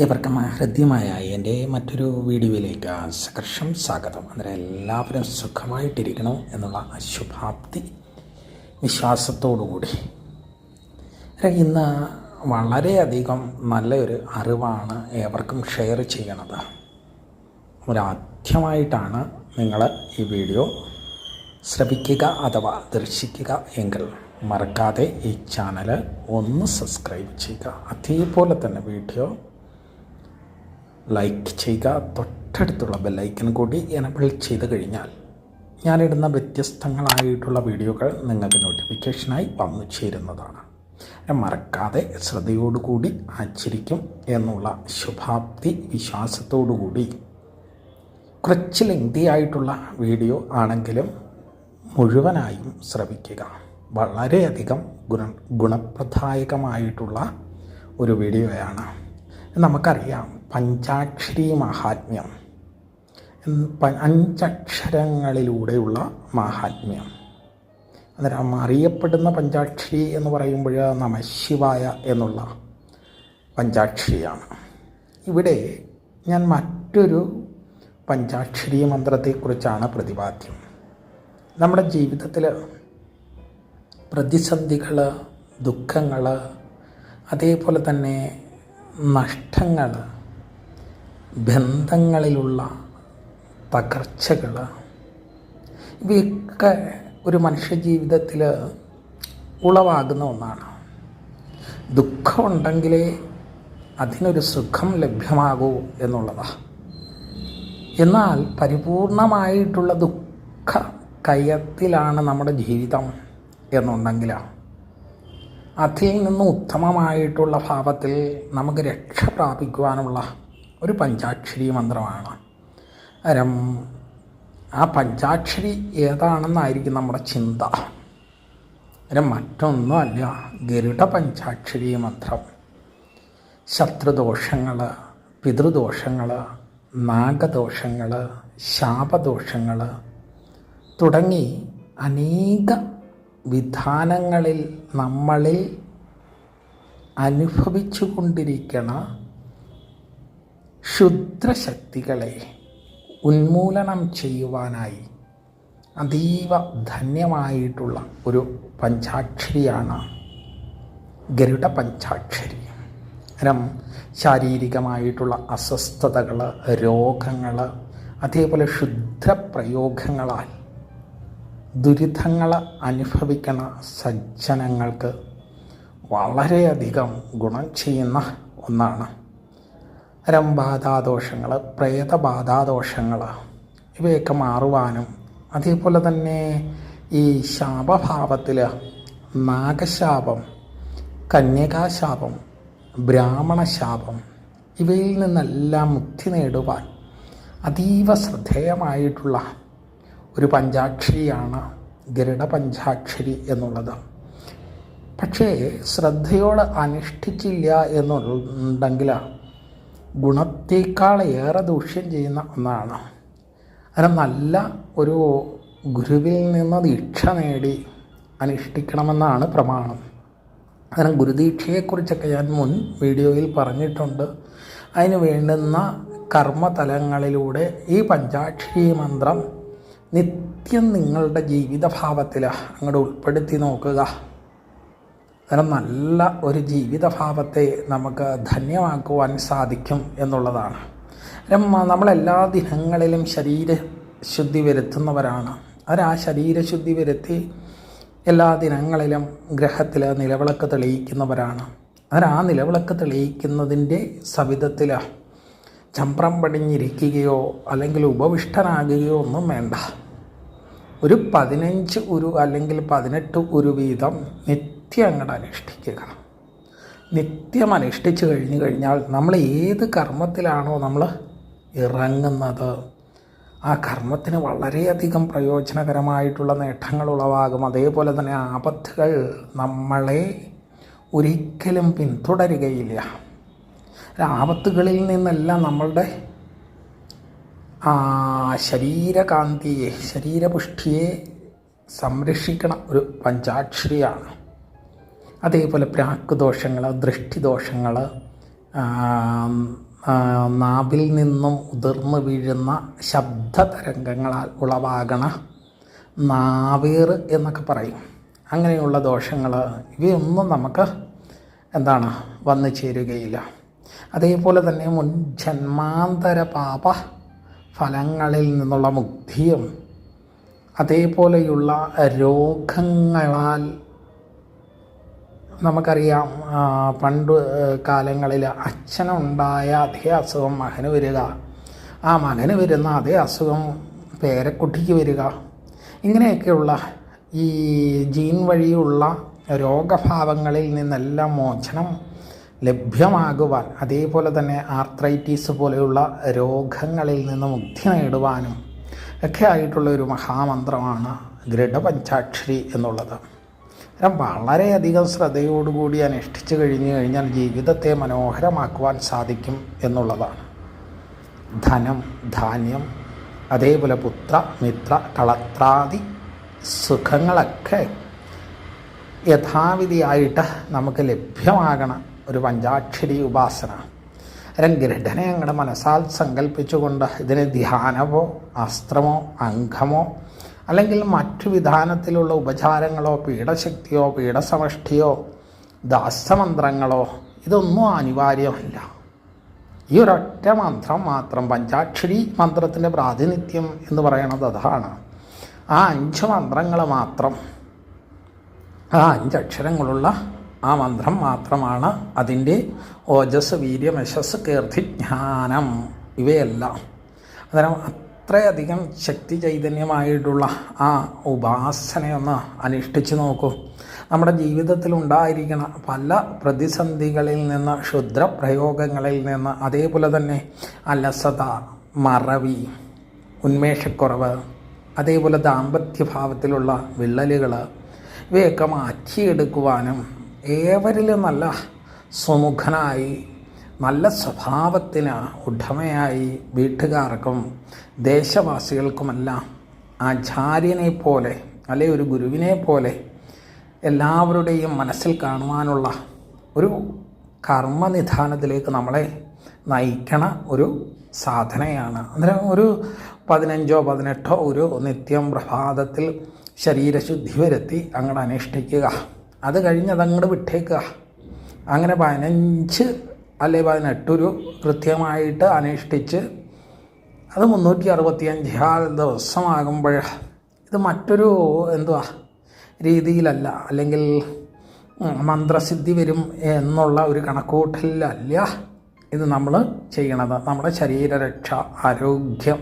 ഏവർക്കും ഹൃദ്യമായ എന്റെ മറ്റൊരു വീഡിയോയിലേക്ക് സകർഷം സ്വാഗതം. അന്നേരം എല്ലാവരും സുഖമായിട്ടിരിക്കണം എന്നുള്ള ശുഭാപ്തി വിശ്വാസത്തോടുകൂടി. ഇന്ന് വളരെയധികം നല്ലൊരു അറിവാണ് ഏവർക്കും ഷെയർ ചെയ്യണത്. ഒരാദ്യമായിട്ടാണ് നിങ്ങൾ ഈ വീഡിയോ ശ്രവിക്കുക അഥവാ ദർശിക്കുക എങ്കിൽ മറക്കാതെ ഈ ചാനൽ ഒന്ന് സബ്സ്ക്രൈബ് ചെയ്യുക. അതേപോലെ തന്നെ വീഡിയോ ലൈക്ക് ചെയ്യുക. തൊട്ടടുത്തുള്ള ബെല്ലൈക്കൻ കൂടി എനബിൾ ചെയ്ത് കഴിഞ്ഞാൽ ഞാനിടുന്ന വ്യത്യസ്തങ്ങളായിട്ടുള്ള വീഡിയോകൾ നിങ്ങൾക്ക് നോട്ടിഫിക്കേഷനായി വന്നു ചേരുന്നതാണ്. മറക്കാതെ ശ്രദ്ധയോടുകൂടി ആചരിക്കും എന്നുള്ള ശുഭാപ്തി വിശ്വാസത്തോടുകൂടി കുറച്ച് ലെങ്തി ആയിട്ടുള്ള വീഡിയോ ആണെങ്കിലും മുഴുവനായും ശ്രവിക്കുക. വളരെയധികം ഗുണ ഗുണപ്രദായകമായിട്ടുള്ള ഒരു വീഡിയോയാണ്. നമുക്കറിയാം പഞ്ചാക്ഷരി മഹാത്മ്യം. അഞ്ചക്ഷരങ്ങളിലൂടെയുള്ള മഹാത്മ്യം. അന്നേരം അറിയപ്പെടുന്ന പഞ്ചാക്ഷരി എന്ന് പറയുമ്പോൾ നമശിവായ എന്നുള്ള പഞ്ചാക്ഷരിയാണ്. ഇവിടെ ഞാൻ മറ്റൊരു പഞ്ചാക്ഷരി മന്ത്രത്തെക്കുറിച്ചാണ് പ്രതിപാദ്യം. നമ്മുടെ ജീവിതത്തിൽ പ്രതിസന്ധികൾ ദുഃഖങ്ങൾ അതേപോലെ തന്നെ നഷ്ടങ്ങൾ ബന്ധങ്ങളിലുള്ള തകർച്ചകൾ. ഇവയൊക്കെ ഒരു മനുഷ്യജീവിതത്തിൽ ഉളവാകുന്ന ഒന്നാണ്. ദുഃഖമുണ്ടെങ്കിലേ അതിനൊരു സുഖം ലഭ്യമാകൂ എന്നുള്ളതാണ് എന്നാൽ പരിപൂർണമായിട്ടുള്ള ദുഃഖ കയത്തിലാണ് നമ്മുടെ ജീവിതം എന്നുണ്ടെങ്കിലാണ് അതിൽ നിന്ന് ഉത്തമമായിട്ടുള്ള ഭാവത്തിൽ നമുക്ക് രക്ഷ പ്രാപിക്കുവാനുള്ള ഒരു പഞ്ചാക്ഷരി മന്ത്രമാണ്. അരം. ആ പഞ്ചാക്ഷരി ഏതാണെന്നായിരിക്കും നമ്മുടെ ചിന്ത. അരം മറ്റൊന്നുമല്ല ഗരുഡ പഞ്ചാക്ഷരി മന്ത്രം. ശത്രുദോഷങ്ങൾ പിതൃദോഷങ്ങൾ നാഗദോഷങ്ങൾ ശാപദോഷങ്ങൾ തുടങ്ങി അനേക വിധാനങ്ങളിൽ നമ്മളിൽ അനുഭവിച്ചു കൊണ്ടിരിക്കണ ക്ഷുദ്രശക്തികളെ ഉന്മൂലനം ചെയ്യുവാനായി അതീവ ധന്യമായിട്ടുള്ള ഒരു പഞ്ചാക്ഷരിയാണ് ഗരുഡ പഞ്ചാക്ഷരി. രം ശാരീരികമായിട്ടുള്ള അസ്വസ്ഥതകൾ രോഗങ്ങൾ അതേപോലെ ക്ഷുദ്രപ്രയോഗങ്ങളാൽ ദുരിതങ്ങൾ അനുഭവിക്കണ സജ്ജനങ്ങൾക്ക് വളരെയധികം ഗുണം ചെയ്യുന്ന ഒന്നാണ്. രംബാധാദോഷങ്ങൾ പ്രേതബാധാദോഷങ്ങൾ ഇവയൊക്കെ മാറുവാനും അതേപോലെ തന്നെ ഈ ശാപഭാവത്തിൽ നാഗശാപം കന്യകാശാപം ബ്രാഹ്മണശാപം ഇവയിൽ നിന്നെല്ലാം മുക്തി നേടുവാൻ അതീവ ശ്രദ്ധേയമായിട്ടുള്ള ഒരു പഞ്ചാക്ഷരിയാണ് ഗരുഡ പഞ്ചാക്ഷരി എന്നുള്ളത്. പക്ഷേ ശ്രദ്ധയോടെ അനുഷ്ഠിച്ചില്ല എന്നുണ്ടെങ്കിൽ ഗുണത്തേക്കാൾ ഏറെ ദൂഷ്യം ചെയ്യുന്ന ഒന്നാണ്. അതിന് നല്ല ഒരു ഗുരുവിൽ നിന്ന് ദീക്ഷ നേടി അനുഷ്ഠിക്കണമെന്നാണ് പ്രമാണം. അതിന് ഗുരുദീക്ഷയെക്കുറിച്ചൊക്കെ ഞാൻ മുൻ വീഡിയോയിൽ പറഞ്ഞിട്ടുണ്ട്. അതിന് വേണ്ടുന്ന കർമ്മതലങ്ങളിലൂടെ ഈ പഞ്ചാക്ഷരി മന്ത്രം നിത്യം നിങ്ങളുടെ ജീവിതഭാവത്തിൽ അങ്ങോട്ട് ഉൾപ്പെടുത്തി നോക്കുക. അന്നേരം നല്ല ഒരു ജീവിതഭാവത്തെ നമുക്ക് ധന്യമാക്കുവാൻ സാധിക്കും എന്നുള്ളതാണ്. നമ്മളെല്ലാ ദിനങ്ങളിലും ശരീരശുദ്ധി വരുത്തുന്നവരാണ്. അവർ ആ ശരീരശുദ്ധി വരുത്തി എല്ലാ ദിനങ്ങളിലും ഗ്രഹത്തിൽ നിലവിളക്ക് തെളിയിക്കുന്നവരാണ്. അവർ ആ നിലവിളക്ക് തെളിയിക്കുന്നതിന്റെ സവിധത്തിൽ ചമ്പ്രം പടിഞ്ഞിരിക്കുകയോ അല്ലെങ്കിൽ ഉപവിഷ്ടനാകുകയോ ഒന്നും വേണ്ട. ഒരു പതിനഞ്ച് ഉരു അല്ലെങ്കിൽ പതിനെട്ട് ഉരു വീതം അങ്ങോട്ട് അനുഷ്ഠിക്കുക. നിത്യം അനുഷ്ഠിച്ചു കഴിഞ്ഞു കഴിഞ്ഞാൽ നമ്മൾ ഏത് കർമ്മത്തിലാണോ നമ്മൾ ഇറങ്ങുന്നത് ആ കർമ്മത്തിന് വളരെയധികം പ്രയോജനകരമായിട്ടുള്ള നേട്ടങ്ങൾ ഉളവാകും. അതേപോലെ തന്നെ ആപത്തുകൾ നമ്മളെ ഒരിക്കലും പിന്തുടരുകയില്ല. ആപത്തുകളിൽ നിന്നെല്ലാം നമ്മളുടെ ശരീരകാന്തിയെ ശരീരപുഷ്ടിയെ സംരക്ഷിക്കണ. ഒരു പഞ്ചാക്ഷരിയാണ്. അതേപോലെ പ്രാക്ക് ദോഷങ്ങൾ ദൃഷ്ടിദോഷങ്ങൾ നാവിൽ നിന്നും ഉതിർന്നു വീഴുന്ന ശബ്ദ തരംഗങ്ങളാൽ ഉളവാകണ നാവേർ എന്നൊക്കെ പറയും. അങ്ങനെയുള്ള ദോഷങ്ങൾ ഇവയൊന്നും നമുക്ക് എന്താണ് വന്നു ചേരുകയില്ല. അതേപോലെ തന്നെ മുൻ ജന്മാന്തര പാപ ഫലങ്ങളിൽ നിന്നുള്ള മുക്തിയും അതേപോലെയുള്ള രോഗങ്ങളാൽ നമുക്കറിയാം പണ്ട് കാലങ്ങളിൽ അച്ഛനുണ്ടായ അതേ അസുഖം മകന് വരിക. ആ മകന് വരുന്ന അതേ അസുഖം പേരക്കുട്ടിക്ക് വരിക. ഇങ്ങനെയൊക്കെയുള്ള ഈ ജീൻ വഴിയുള്ള രോഗഭാവങ്ങളിൽ നിന്നെല്ലാം മോചനം ലഭ്യമാകുവാൻ അതേപോലെ തന്നെ ആർത്രൈറ്റീസ് പോലെയുള്ള രോഗങ്ങളിൽ നിന്ന് മുക്തി നേടുവാനും ഒക്കെ ആയിട്ടുള്ള ഒരു മഹാമന്ത്രമാണ് ദൃഢപഞ്ചാക്ഷരി എന്നുള്ളത്. കാരണം വളരെയധികം ശ്രദ്ധയോടുകൂടി അനുഷ്ഠിച്ചു കഴിഞ്ഞു കഴിഞ്ഞാൽ ജീവിതത്തെ മനോഹരമാക്കുവാൻ സാധിക്കും എന്നുള്ളതാണ്. ധനം ധാന്യം അതേപോലെ പുത്ര മിത്ര കളത്രാദി സുഖങ്ങളൊക്കെ യഥാവിധിയായിട്ട് നമുക്ക് ലഭ്യമാകണം ഒരു പഞ്ചാക്ഷരി ഉപാസന. അരം ഗരുഡനെ ഞങ്ങളുടെ മനസ്സാൽ സങ്കല്പിച്ചുകൊണ്ട് ഇതിന് ധ്യാനമോ അസ്ത്രമോ അംഗമോ അല്ലെങ്കിൽ മറ്റു വിധാനത്തിലുള്ള ഉപചാരങ്ങളോ പീഠശക്തിയോ പീഠസമഷ്ടിയോ ദാസമന്ത്രങ്ങളോ ഇതൊന്നും അനിവാര്യമല്ല. ഈ ഒരൊറ്റ മന്ത്രം മാത്രം പഞ്ചാക്ഷരി മന്ത്രത്തിന്റെ പ്രാതിനിധ്യം എന്ന് പറയുന്നത് അതാണ്. ആ അഞ്ച് മന്ത്രങ്ങൾ മാത്രം ആ അഞ്ചക്ഷരങ്ങളുള്ള ആ മന്ത്രം മാത്രമാണ് അതിന്റെ ഓജസ് വീര്യം യശസ് കീർത്തി ജ്ഞാനം ഇവയെല്ലാം. അന്നേരം അത്രയധികം ശക്തി ചൈതന്യമായിട്ടുള്ള ആ ഉപാസനയൊന്ന് അനുഷ്ഠിച്ച് നോക്കൂ. നമ്മുടെ ജീവിതത്തിൽ ഉണ്ടായിരിക്കുന്ന പല പ്രതിസന്ധികളിൽ നിന്ന് ക്ഷുദ്രപ്രയോഗങ്ങളിൽ നിന്ന് അതേപോലെ തന്നെ അലസത മറവി ഉന്മേഷക്കുറവ് അതേപോലെ ദാമ്പത്യഭാവത്തിലുള്ള വിള്ളലുകൾ ഇവയൊക്കെ മാറ്റിയെടുക്കുവാനും ഏവരിലും നല്ല സുമുഖനായി നല്ല സ്വഭാവത്തിന് ഉടമയായി വീട്ടുകാർക്കും ദേശവാസികൾക്കുമെല്ലാം ആചാര്യനെ പോലെ അല്ലെ ഒരു ഗുരുവിനെ പോലെ എല്ലാവരുടെയും മനസ്സിൽ കാണുവാനുള്ള ഒരു കർമ്മനിധാനത്തിലേക്ക് നമ്മളെ നയിക്കണ ഒരു സാധനയാണ്. അന്നേരം ഒരു പതിനഞ്ചോ പതിനെട്ടോ ഒരു നിത്യം പ്രഭാതത്തിൽ ശരീരശുദ്ധി വരുത്തി അങ്ങോട്ട് അനുഷ്ഠിക്കുക. അത് കഴിഞ്ഞ് അതങ്ങോട്ട് വിട്ടേക്കുക. അങ്ങനെ പതിനഞ്ച് അല്ലെ പതിനെട്ടൊരു കൃത്യമായിട്ട് അനുഷ്ഠിച്ച് അത് മുന്നൂറ്റി അറുപത്തിയഞ്ചാൽ ദിവസമാകുമ്പോൾ ഇത് മറ്റൊരു എന്തുവാ രീതിയിലല്ല. അല്ലെങ്കിൽ മന്ത്രസിദ്ധി വരും എന്നുള്ള ഒരു കണക്കൂട്ടലല്ല ഇത് നമ്മൾ ചെയ്യണത്. നമ്മുടെ ശരീരരക്ഷ ആരോഗ്യം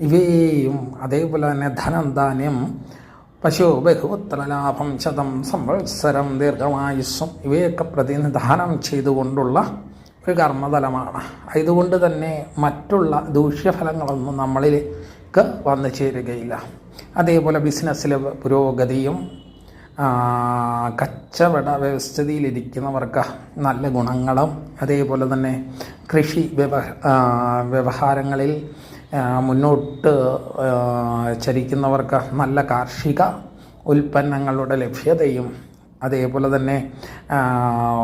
ഇവയും അതേപോലെ തന്നെ ധനം ധാന്യം പശു ബഹുപുത്രലാഭം ശതം സംവത്സരം ദീർഘമായുസ്സും ഇവയൊക്കെ പ്രതിനിധാനം ചെയ്തുകൊണ്ടുള്ള ഒരു കർമ്മതലമാണ് അതുകൊണ്ട് തന്നെ മറ്റുള്ള ദൂഷ്യഫലങ്ങളൊന്നും നമ്മളിലേക്ക് വന്നു ചേരുകയില്ല. അതേപോലെ ബിസിനസ്സിലെ പുരോഗതിയും കച്ചവട വ്യവസ്ഥിതിയിലിരിക്കുന്നവർക്ക് നല്ല ഗുണങ്ങളും അതേപോലെ തന്നെ കൃഷി വ്യവ വ്യവഹാരങ്ങളിൽ മുന്നോട്ട് ചരിക്കുന്നവർക്ക് നല്ല കാർഷിക ഉൽപ്പന്നങ്ങളുടെ ലഭ്യതയും അതേപോലെ തന്നെ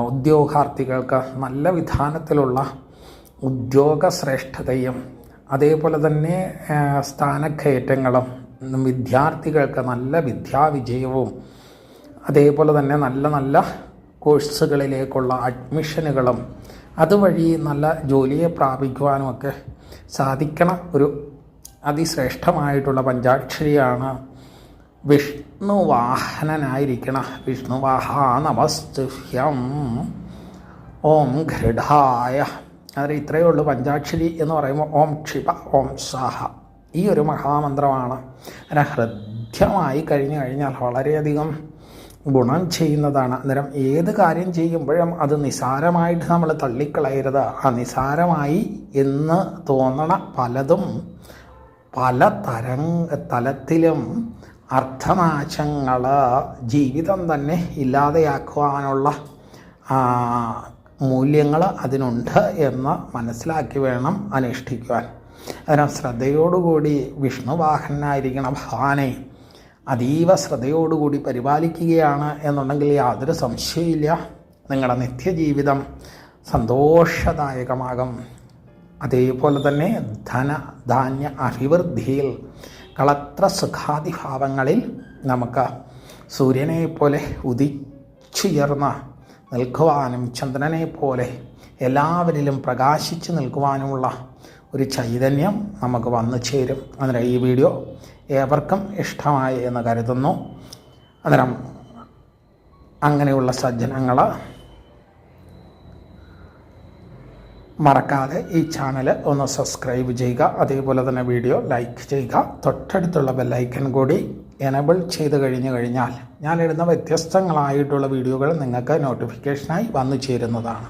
ഉദ്യോഗാർത്ഥികൾക്ക് നല്ല വിധാനത്തിലുള്ള ഉദ്യോഗ ശ്രേഷ്ഠതയും അതേപോലെ തന്നെ സ്ഥാനക്കയറ്റങ്ങളും വിദ്യാർത്ഥികൾക്ക് നല്ല വിദ്യാവിജയവും അതേപോലെ തന്നെ നല്ല നല്ല കോഴ്സുകളിലേക്കുള്ള അഡ്മിഷനുകളും അതുവഴി നല്ല ജോലിയെ പ്രാപിക്കുവാനുമൊക്കെ സാധിക്കണ ഒരു അതിശ്രേഷ്ഠമായിട്ടുള്ള പഞ്ചാക്ഷരിയാണ് വിഷ്ണുവാഹനനായിരിക്കണ. വിഷ്ണുവാഹ നമസ്തുഹ്യം ഓം ഘൃഢായ അതിൽ ഇത്രയേ ഉള്ളൂ പഞ്ചാക്ഷരി എന്ന് പറയുമ്പോൾ ഓം ക്ഷിപ ഓം സാഹ. ഈ ഒരു മഹാമന്ത്രമാണ്. അങ്ങനെ ഹൃദ്യമായി കഴിഞ്ഞു കഴിഞ്ഞാൽ വളരെയധികം ഗുണം ചെയ്യുന്നതാണ്. അന്നേരം ഏത് കാര്യം ചെയ്യുമ്പോഴും അത് നിസാരമായിട്ട് നമ്മൾ തള്ളിക്കളയരുത്. ആ നിസാരമായി എന്ന് തോന്നണ പലതും പല തരം തലത്തിലും അർത്ഥനാശങ്ങൾ ജീവിതം തന്നെ ഇല്ലാതെയാക്കുവാനുള്ള മൂല്യങ്ങൾ അതിനുണ്ട് എന്ന് മനസ്സിലാക്കി വേണം അനുഷ്ഠിക്കുവാൻ. അതിന് ശ്രദ്ധയോടുകൂടി വിഷ്ണുവാഹനായിരിക്കണം ഭഗവാനെ. അതീവ ശ്രദ്ധയോടുകൂടി പരിപാലിക്കുകയാണ് എന്നുണ്ടെങ്കിൽ യാതൊരു സംശയമില്ല നിങ്ങളുടെ നിത്യജീവിതം സന്തോഷദായകമാകും അതേപോലെ തന്നെ ധന ധാന്യ അഭിവൃദ്ധിയിൽ കളത്ര സുഖാതിഭാവങ്ങളിൽ നമുക്ക് സൂര്യനെ പോലെ ഉദിച്ചുയർന്ന് നിൽക്കുവാനും ചന്ദ്രനെ പോലെ എല്ലാവരിലും പ്രകാശിച്ച് നിൽക്കുവാനുമുള്ള ഒരു ചൈതന്യം നമുക്ക് വന്നു ചേരും. അന്നേരം ഈ വീഡിയോ ഏവർക്കും ഇഷ്ടമായി എന്ന് കരുതുന്നു. അന്നേരം അങ്ങനെയുള്ള സജ്ജനങ്ങൾ മറക്കാതെ ഈ ചാനൽ ഒന്ന് സബ്സ്ക്രൈബ് ചെയ്യുക. അതേപോലെ തന്നെ വീഡിയോ ലൈക്ക് ചെയ്യുക. തൊട്ടടുത്തുള്ള ബെല്ലൈക്കൺ കൂടി എനബിൾ ചെയ്ത് കഴിഞ്ഞു കഴിഞ്ഞാൽ ഞാനിടുന്ന വ്യത്യസ്തങ്ങളായിട്ടുള്ള വീഡിയോകൾ നിങ്ങൾക്ക് നോട്ടിഫിക്കേഷനായി വന്നു ചേരുന്നതാണ്.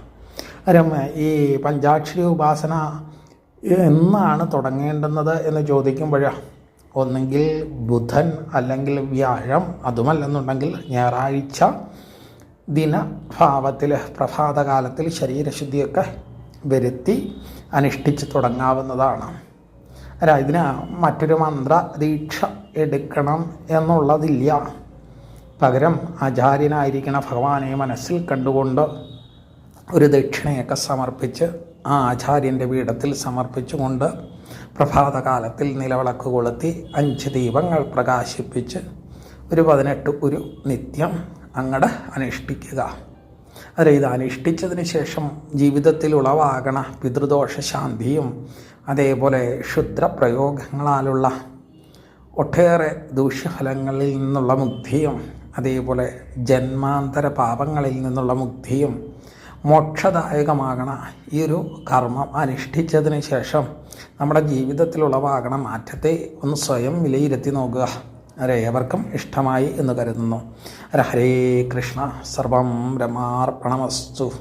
അരം ഈ പഞ്ചാക്ഷരി ഉപാസന എന്നാണ് തുടങ്ങേണ്ടുന്നത് എന്ന് ചോദിക്കുമ്പോൾ ഒന്നെങ്കിൽ ബുധൻ അല്ലെങ്കിൽ വ്യാഴം അതുമല്ലെന്നുണ്ടെങ്കിൽ ഞായറാഴ്ച ദിനഭാവത്തിൽ പ്രഭാതകാലത്തിൽ ശരീരശുദ്ധിയൊക്കെ വരുത്തി അനുഷ്ഠിച്ച് തുടങ്ങാവുന്നതാണ്. അല്ല ഇതിന് മറ്റൊരു മന്ത്ര ദീക്ഷ എടുക്കണം എന്നുള്ളതില്ല. പകരം ആചാര്യനായിരിക്കണ ഭഗവാനെ മനസ്സിൽ കണ്ടുകൊണ്ട് ഒരു ദക്ഷിണയൊക്കെ സമർപ്പിച്ച് ആ ആചാര്യന്റെ പീഠത്തിൽ സമർപ്പിച്ചുകൊണ്ട് പ്രഭാതകാലത്തിൽ നിലവിളക്ക് കൊളുത്തി അഞ്ച് ദീപങ്ങൾ പ്രകാശിപ്പിച്ച് ഒരു പതിനെട്ട് ഒരു നിത്യം അങ്ങടെ അനുഷ്ഠിക്കുക. അതെ ഇത് അനുഷ്ഠിച്ചതിന് ശേഷം ജീവിതത്തിൽ ഉളവാകണ പിതൃദോഷ ശാന്തിയും അതേപോലെ ക്ഷുദ്രപ്രയോഗങ്ങളാലുള്ള ഒട്ടേറെ ദൂഷ്യഫലങ്ങളിൽ നിന്നുള്ള മുക്തിയും അതേപോലെ ജന്മാന്തര പാപങ്ങളിൽ നിന്നുള്ള മുക്തിയും മോക്ഷദായകമാകണ ഈ ഒരു കർമ്മം അനുഷ്ഠിച്ചതിന് ശേഷം നമ്മുടെ ജീവിതത്തിൽ ഉളവാകണ മാറ്റത്തെ ഒന്ന് സ്വയം വിലയിരുത്തി നോക്കുക. അത് ഇഷ്ടമായി എന്ന് കരുതുന്നു. ഹരേ കൃഷ്ണ സർവം രമാർപ്പണമസ്തു.